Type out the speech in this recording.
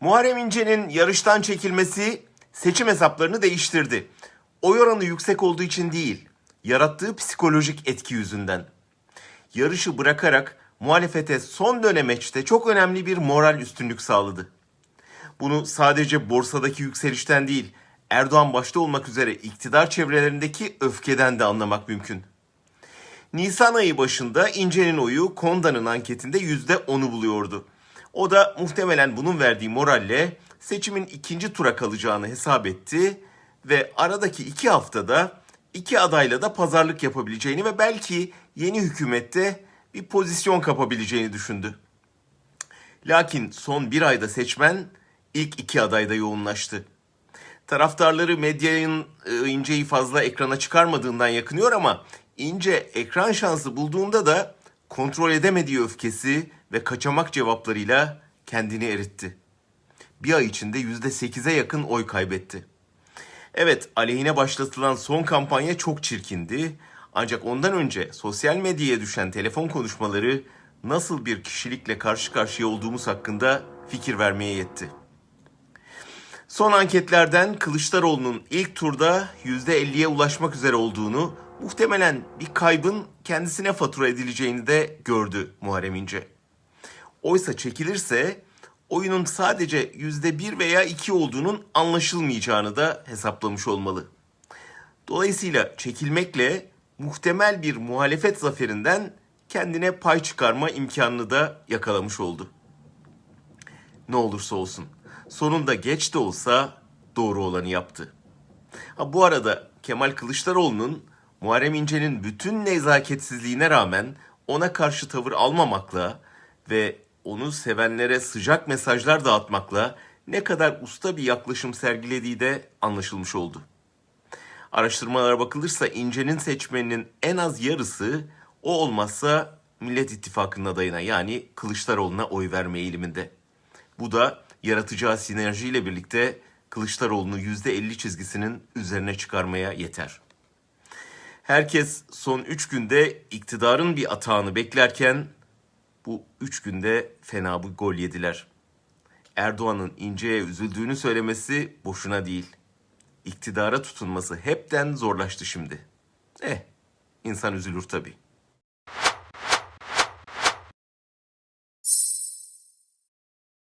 Muharrem İnce'nin yarıştan çekilmesi seçim hesaplarını değiştirdi. Oy oranı yüksek olduğu için değil, yarattığı psikolojik etki yüzünden. Yarışı bırakarak muhalefete son dönemeçte çok önemli bir moral üstünlük sağladı. Bunu sadece borsadaki yükselişten değil, Erdoğan başta olmak üzere iktidar çevrelerindeki öfkeden de anlamak mümkün. Nisan ayı başında İnce'nin oyu Konda'nın anketinde %10'u buluyordu. O da muhtemelen bunun verdiği moralle seçimin ikinci tura kalacağını hesap etti ve aradaki iki haftada iki adayla da pazarlık yapabileceğini ve belki yeni hükümette bir pozisyon kapabileceğini düşündü. Lakin son bir ayda seçmen ilk iki adayda yoğunlaştı. Taraftarları medyanın e, İnce'yi fazla ekrana çıkarmadığından yakınıyor ama İnce ekran şansı bulduğunda da kontrol edemediği öfkesi ve kaçamak cevaplarıyla kendini eritti. Bir ay içinde %8'e yakın oy kaybetti. Evet, aleyhine başlatılan son kampanya çok çirkindi. Ancak ondan önce sosyal medyaya düşen telefon konuşmaları nasıl bir kişilikle karşı karşıya olduğumuz hakkında fikir vermeye yetti. Son anketlerden Kılıçdaroğlu'nun ilk turda %50'ye ulaşmak üzere olduğunu, muhtemelen bir kaybın kendisine fatura edileceğini de gördü Muharrem İnce. Oysa çekilirse oyunun sadece %1 veya 2 olduğunun anlaşılmayacağını da hesaplamış olmalı. Dolayısıyla çekilmekle muhtemel bir muhalefet zaferinden kendine pay çıkarma imkanını da yakalamış oldu. Ne olursa olsun sonunda geç de olsa doğru olanı yaptı. Ha bu arada Kemal Kılıçdaroğlu'nun Muharrem İnce'nin bütün nezaketsizliğine rağmen ona karşı tavır almamakla ve onu sevenlere sıcak mesajlar dağıtmakla ne kadar usta bir yaklaşım sergilediği de anlaşılmış oldu. Araştırmalara bakılırsa İnce'nin seçmeninin en az yarısı o olmazsa Millet İttifakı'nın adayına yani Kılıçdaroğlu'na oy verme eğiliminde. Bu da yaratacağı sinerjiyle birlikte Kılıçdaroğlu'nu %50 çizgisinin üzerine çıkarmaya yeter. Herkes son 3 günde iktidarın bir atağını beklerken bu 3 günde fena bir gol yediler. Erdoğan'ın İnce'ye üzüldüğünü söylemesi boşuna değil. İktidara tutunması hepten zorlaştı şimdi. Eh, insan üzülür tabii.